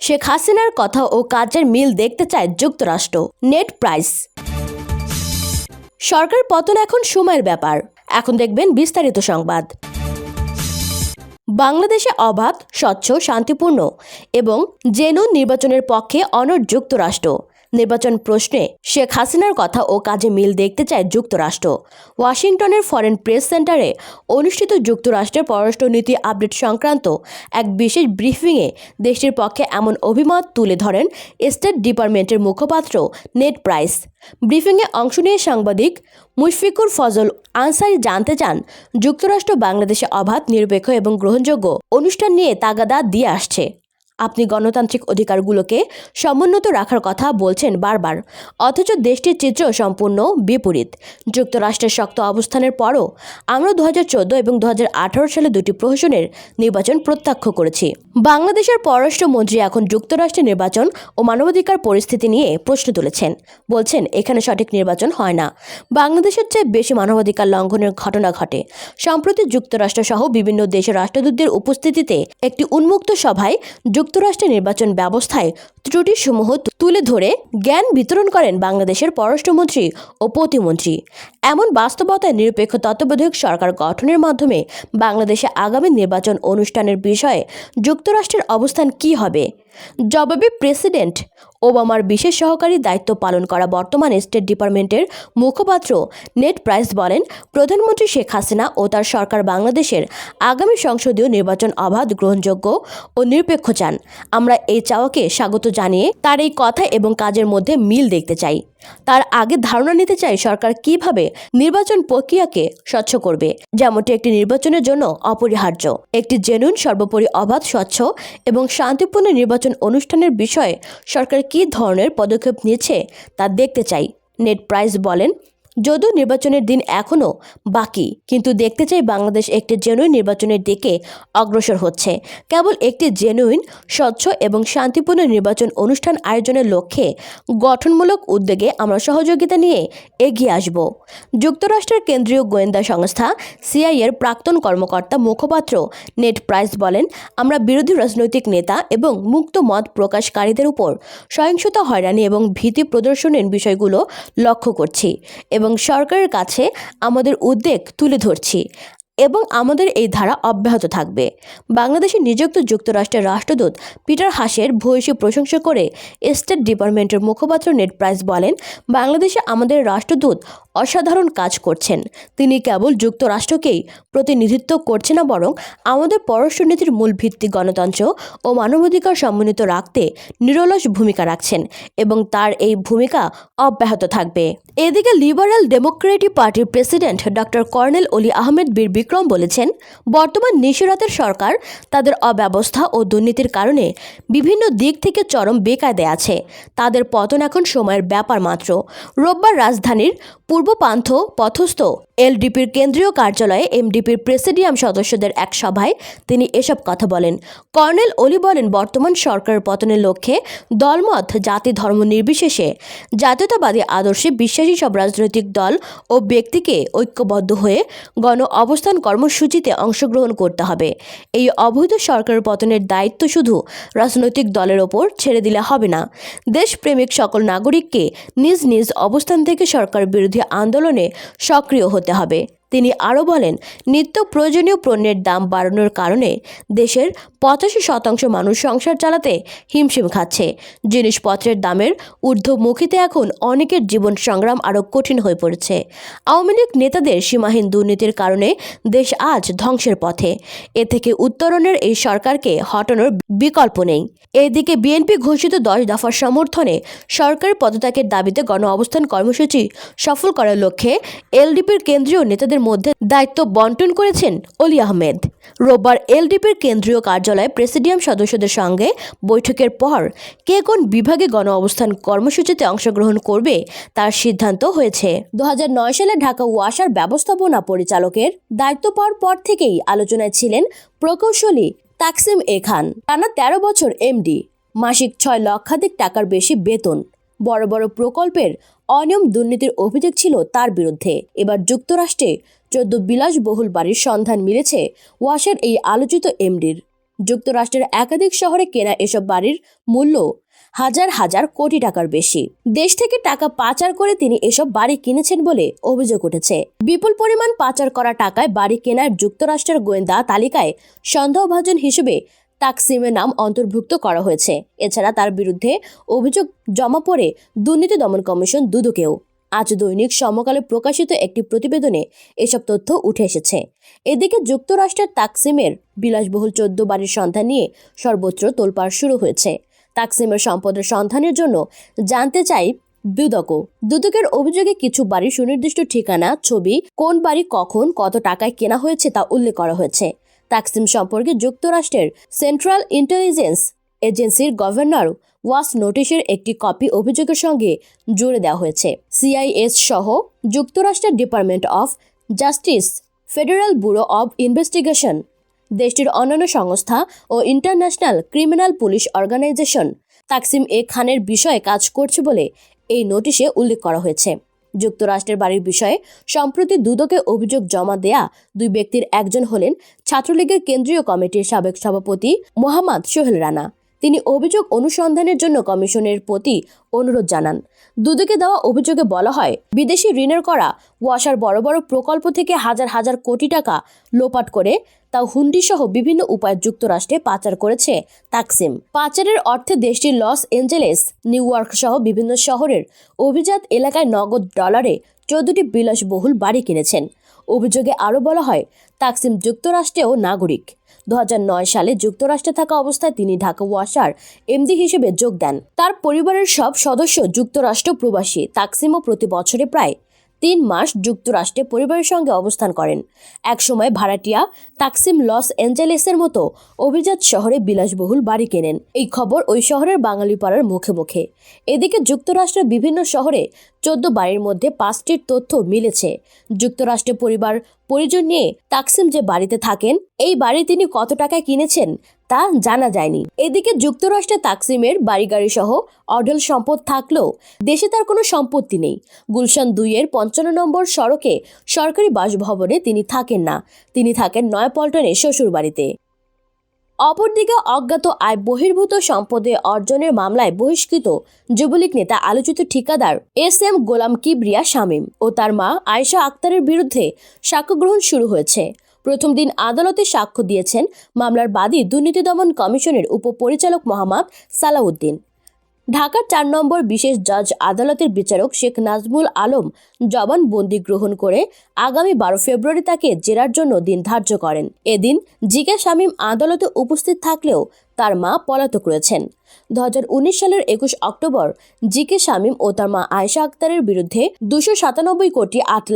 শেখ হাসিনার কথা ও কাজের মিল দেখতে চায় যুক্তরাষ্ট্র। Net price. সরকার পতন এখন সময়ের ব্যাপার। এখন দেখবেন বিস্তারিত সংবাদ। বাংলাদেশে অবাধ, স্বচ্ছ, শান্তিপূর্ণ এবং জেনু নির্বাচনের পক্ষে অনড় যুক্তরাষ্ট্র। নির্বাচন প্রশ্নে শেখ হাসিনার কথা ও কাজে মিল দেখতে চায় যুক্তরাষ্ট্র। ওয়াশিংটনের ফরেন প্রেস সেন্টারে অনুষ্ঠিত যুক্তরাষ্ট্রের পররাষ্ট্রনীতি আপডেট সংক্রান্ত এক বিশেষ ব্রিফিংয়ে দেশটির পক্ষে এমন অভিমত তুলে ধরেন স্টেট ডিপার্টমেন্টের মুখপাত্র নেট প্রাইস। ব্রিফিংয়ে অংশ নিয়ে সাংবাদিক মুশফিকুর ফজল আনসারি জানতে চান, যুক্তরাষ্ট্র বাংলাদেশে অবাধ, নিরপেক্ষ এবং গ্রহণযোগ্য অনুষ্ঠান নিয়ে তাগাদা দিয়ে আসছে। আপনি গণতান্ত্রিক অধিকারগুলোকে সমুন্নত রাখার কথা বলছেন বারবার। অথচ দেশটির চিত্র সম্পূর্ণ বিপরীত। যুক্তরাষ্ট্রের শক্ত অবস্থানের পরও আমরা দু হাজার চোদ্দ এবং দু হাজার আঠারো সালে দুটি প্রহসনের নির্বাচন প্রত্যক্ষ করেছি। বাংলাদেশের পররাষ্ট্রমন্ত্রী এখন যুক্তরাষ্ট্রের নির্বাচন ও মানবাধিকার পরিস্থিতি নিয়ে প্রশ্ন তুলেছেন। বলছেন, এখানে সঠিক নির্বাচন হয় না। বাংলাদেশের চেয়ে বেশি মানবাধিকার লঙ্ঘনের ঘটনা ঘটে। সম্প্রতি যুক্তরাষ্ট্র সহ বিভিন্ন দেশের রাষ্ট্রদূতদের উপস্থিতিতে একটি উন্মুক্ত সভায় যুক্তরাষ্ট্রের নির্বাচন ব্যবস্থায় ত্রুটিসমূহ তুলে ধরে জ্ঞান বিতরণ করেন বাংলাদেশের পররাষ্ট্রমন্ত্রী ও প্রতিমন্ত্রী। এমন বাস্তবতায় নিরপেক্ষ তত্ত্বাবধায়ক সরকার গঠনের মাধ্যমে বাংলাদেশে আগামী নির্বাচন অনুষ্ঠানের বিষয়ে যুক্তরাষ্ট্রের অবস্থান কি হবে? জবাবে প্রেসিডেন্ট ওবামার বিশেষ সহকারী দায়িত্ব পালন করা বর্তমানে স্টেট ডিপার্টমেন্টের মুখপাত্র নেট প্রাইস বলেন, প্রধানমন্ত্রী শেখ হাসিনা ও তার সরকার বাংলাদেশের আগামী সংসদীয় নির্বাচন অবাধ গ্রহণযোগ্য ও নিরপেক্ষ চান। আমরা এই চাওয়াকে স্বাগত জানিয়ে তার এই কথা এবং কাজের মধ্যে মিল দেখতে চাই। তার আগে ধারণা নিতে চাই সরকার কীভাবে নির্বাচন প্রক্রিয়াকে স্বচ্ছ করবে। যেমনটি একটি নির্বাচনের জন্য অপরিহার্য। একটি জেনুন সর্বোপরি অবাধ, স্বচ্ছ এবং শান্তিপূর্ণ নির্বাচন অনুষ্ঠানের বিষয়ে সরকার কি ধরনের পদক্ষেপ নিয়েছে তা দেখতে চাই। নেট প্রাইস বলেন যদিও নির্বাচনের দিন এখনও বাকি, কিন্তু দেখতে চাই বাংলাদেশ একটি জেনুইন নির্বাচনের দিকে অগ্রসর হচ্ছে। কেবল একটি জেনুইন স্বচ্ছ এবং শান্তিপূর্ণ নির্বাচন অনুষ্ঠান আয়োজনের লক্ষ্যে গঠনমূলক উদ্যোগে আমরা সহযোগিতা নিয়ে এগিয়ে আসব। যুক্তরাষ্ট্রের কেন্দ্রীয় গোয়েন্দা সংস্থা সিআইয়ের প্রাক্তন কর্মকর্তা মুখপাত্র নেট প্রাইস বলেন, আমরা বিরোধী রাজনৈতিক নেতা এবং মুক্ত মত প্রকাশকারীদের উপর সহিংসতা, হয়রানি এবং ভীতি প্রদর্শনের বিষয়গুলো লক্ষ্য করছি এবং সরকারের কাছে আমাদের উদ্বেগ তুলে ধরছি। এবং আমাদের এই ধারা অব্যাহত থাকবে। বাংলাদেশে নিযুক্ত যুক্তরাষ্ট্রের রাষ্ট্রদূত পিটার হাসের ভূয়সী প্রশংসা করে স্টেট ডিপার্টমেন্টের মুখপাত্র নেট প্রাইস বলেন, বাংলাদেশে আমাদের রাষ্ট্রদূত অসাধারণ কাজ করছেন। তিনি কেবল যুক্তরাষ্ট্রকেই প্রতিনিধিত্ব করছে না, বরং আমাদের পররাষ্ট্রনীতির মূল ভিত্তি গণতন্ত্র ও মানবাধিকার সমন্বিত রাখতে নিরলস ভূমিকা রাখছেন এবং তার এই ভূমিকা অব্যাহত থাকবে। এদিকে লিবারেল ডেমোক্রেটিক পার্টির president doctor colonel Oli Ahmed Bir Vikram বলেছেন, বর্তমান নিশিরাতের সরকার তাদের অব্যবস্থা ও দুর্নীতির কারণে বিভিন্ন দিক থেকে চরম বেকায়দে আছে। তাদের পতন এখন সময়ের ব্যাপার মাত্র। রোববার রাজধানীর পূর্ব পান্থ পথস্থ এলডিপির কেন্দ্রীয় কার্যালয়ে এমডিপির প্রেসিডিয়াম সদস্যদের এক সভায় তিনি এসব কথা বলেন। কর্নেল অলি বলেন, বর্তমান সরকারের পতনের লক্ষ্যে দলমত, জাতি ধর্ম নির্বিশেষে জাতীয়তাবাদী আদর্শে বিশ্বাসী সব রাজনৈতিক দল ও ব্যক্তিকে ঐক্যবদ্ধ হয়ে গণ অবস্থান কর্মসূচিতে অংশগ্রহণ করতে হবে। এই অবৈধ সরকারের পতনের দায়িত্ব শুধু রাজনৈতিক দলের ওপর ছেড়ে দিলে হবে না। দেশপ্রেমিক সকল নাগরিককে নিজ নিজ অবস্থান থেকে সরকার বিরোধী আন্দোলনে সক্রিয় হতে হবে। তিনি আরও বলেন, নিত্য প্রয়োজনীয় পণ্যের দাম বাড়ানোর কারণে দেশের পঁচাশি শতাংশ মানুষ সংসার চালাতে হিমশিম খাচ্ছে। জিনিসপত্রের দামের ঊর্ধ্বমুখীতে এখন অনেকের জীবন সংগ্রাম আরও কঠিন হয়ে পড়েছে। আওয়ামী লীগ নেতাদের সীমাহীন দুর্নীতির কারণে দেশ আজ ধ্বংসের পথে। এ থেকে উত্তরণের এই সরকারকে হটানোর বিকল্প নেই। এদিকে বিএনপি ঘোষিত দশ দফার সমর্থনে সরকারি পদত্যাগের দাবিতে গণ অবস্থান কর্মসূচি সফল করার লক্ষ্যে এলডিপির কেন্দ্রীয় নেতাদের মধ্যে দায়িত্ব বন্টন করেছেন অলি আহমেদ। রোববার এলডিপির কেন্দ্রীয় কার্যালয়ে প্রেসিডিয়াম সদস্যদের সঙ্গে বৈঠকের পর কে কোন বিভাগে গণ অবস্থান কর্মসূচিতে অংশগ্রহণ করবে তার সিদ্ধান্ত হয়েছে। দু হাজার নয় সালে ঢাকা ওয়াসার ব্যবস্থাপনা পরিচালকের দায়িত্ব পাওয়ার পর থেকেই আলোচনায় ছিলেন প্রকৌশলী তাকসিম এ খান। টানা তেরো বছর এমডি, মাসিক ছয় লক্ষাধিক টাকার বেশি বেতন বড় বড় প্রকল্পের অনিয়ম দুর্নীতির অভিযোগ ছিল তার বিরুদ্ধে। এবার যুক্তরাষ্ট্রে চোদ্দ বিলাসবহুল বাড়ির সন্ধান মিলেছে ওয়াসার এই আলোচিত এমডির। যুক্তরাষ্ট্রের একাধিক শহরে কেনা এসব বাড়ির মূল্য হাজার হাজার কোটি টাকার বেশি। দেশ থেকে টাকা পাচার করে তিনি এসব বাড়ি কিনেছেন বলে অভিযোগ উঠেছে। বিপুল পরিমাণ পাচার করা টাকায় বাড়ি কেনার যুক্তরাষ্ট্রের গোয়েন্দা তালিকায় সন্দেহভাজন হিসেবে তাকসিমের নাম অন্তর্ভুক্ত করা হয়েছে। এছাড়া তার বিরুদ্ধে অভিযোগ জমা পড়ে দুর্নীতি দমন কমিশন দুদকেও। আজ দৈনিক সমকালে প্রকাশিত একটি প্রতিবেদনে এসব তথ্য উঠে এসেছে। এদিকে যুক্তরাষ্ট্রের তাকসিমের বিলাসবহুল চোদ্দ বাড়ির সন্ধান নিয়ে সর্বত্র তোলপাড় শুরু হয়েছে। তাকসিমের সম্পদের সন্ধানের জন্য জানতে চাই দুদকও। দুদকের অভিযোগে কিছু বাড়ির সুনির্দিষ্ট ঠিকানা, ছবি, কোন বাড়ি কখন, কত টাকায় কেনা হয়েছে তা উল্লেখ করা হয়েছে। তাকসিম সম্পর্কে যুক্তরাষ্ট্রের সেন্ট্রাল ইন্টেলিজেন্স এজেন্সির গভর্নর ওয়াস নোটিশের একটি কপি অভিযোগের সঙ্গে জুড়ে দেওয়া হয়েছে। সিআইএস সহ যুক্তরাষ্ট্রের department of justice, federal bureau of investigation, দেশটির অন্যান্য সংস্থা ও international criminal police organisation Taksim A খানের বিষয়ে কাজ করছে বলে এই নোটিশে উল্লেখ করা হয়েছে। যুক্তরাষ্ট্রের বাড়ির বিষয়ে সম্প্রতি দুদকে অভিযোগ জমা দেয়া দুই ব্যক্তির একজন হলেন ছাত্রলীগের কেন্দ্রীয় কমিটির সাবেক সভাপতি মোহাম্মদ সোহেল রানা। তিনি অভিযোগ অনুসন্ধানের জন্য কমিশনের প্রতি অনুরোধ জানান। দুদকে দেওয়া অভিযোগে বলা হয়, বিদেশি ঋণের করা ওয়াসার বড় বড় প্রকল্প থেকে হাজার হাজার কোটি টাকা লোপাট করে তা হুন্ডি সহ বিভিন্ন উপায়ে যুক্তরাষ্ট্রে পাচার করেছে তাকসিম। পাচারের অর্থে দেশটির লস এঞ্জেলেস, নিউ ইয়র্ক সহ বিভিন্ন শহরের অভিজাত এলাকায় নগদ ডলারে চোদ্দটি বিলাসবহুল বাড়ি কিনেছেন। অভিযোগে আরও বলা হয়, তাকসিম যুক্তরাষ্ট্রেও নাগরিক। দুহাজার নয় সালে যুক্তরাষ্ট্রে থাকা অবস্থায় তিনি ঢাকা ওয়াসার এমডি হিসেবে যোগ দেন। তার পরিবারের সব সদস্য যুক্তরাষ্ট্র প্রবাসী। তাকসিমও প্রতি বছরে প্রায় তিন মাস যুক্তরাষ্ট্রে পরিবারের সঙ্গে অবস্থান করেন। একসময় ভাড়াটিয়া তাকসিম লস অ্যাঞ্জেলেসের মতো অভিজাত শহরে বিলাসবহুল বাড়ি কেনেন। এই খবর ওই শহরের বাঙালি পাড়ার মুখে মুখে। এদিকে যুক্তরাষ্ট্রের বিভিন্ন শহরে চোদ্দ বাড়ির মধ্যে পাঁচটির তথ্য মিলেছে। যুক্তরাষ্ট্রে পরিবার পরিজন নিয়ে তাকসিম যে বাড়িতে থাকেন, এই বাড়ি তিনি কত টাকায় কিনেছেন তা জানা যায়নি। এদিকে যুক্তরাষ্ট্রে তাকসিমের বাড়িগাড়ি সহ অঢল সম্পদ থাকলেও দেশে তার কোনো সম্পত্তি নেই। গুলশান দুইয়ের পঞ্চান্ন নম্বর সড়কে সরকারি বাসভবনে তিনি থাকেন না। তিনি থাকেন নয়াপল্টনে শ্বশুর বাড়িতে অপরদিকে অজ্ঞাত আয় বহির্ভূত সম্পদে অর্জনের মামলায় বহিষ্কৃত যুবলীগ নেতা আলোচিত ঠিকাদার এস এম গোলাম কিবরিয়া শামীম ও তার মা আয়েশা আক্তারের বিরুদ্ধে সাক্ষ্য গ্রহণ শুরু হয়েছে। প্রথম দিন আদালতে সাক্ষ্য দিয়েছেন মামলার বাদী দুর্নীতি দমন কমিশনের উপপরিচালক মোহাম্মদ সালাউদ্দিন। ঢাকার চার নম্বর বিশেষ জজ আদালতের বিচারক শেখ নাজমুল আলম জবানবন্দি গ্রহণ করে আগামী বারো ফেব্রুয়ারি তাকে জেরার জন্য দিন ধার্য করেন। এদিন জিকে শামীম আদালতে উপস্থিত থাকলেও তার মা পলাতক রয়েছেন। দু হাজার উনিশ সালের একুশ অক্টোবর জিকে শামীম ও তার মা আয়েশা আক্তারের বিরুদ্ধে দুশো সাতানব্বই কোটি আট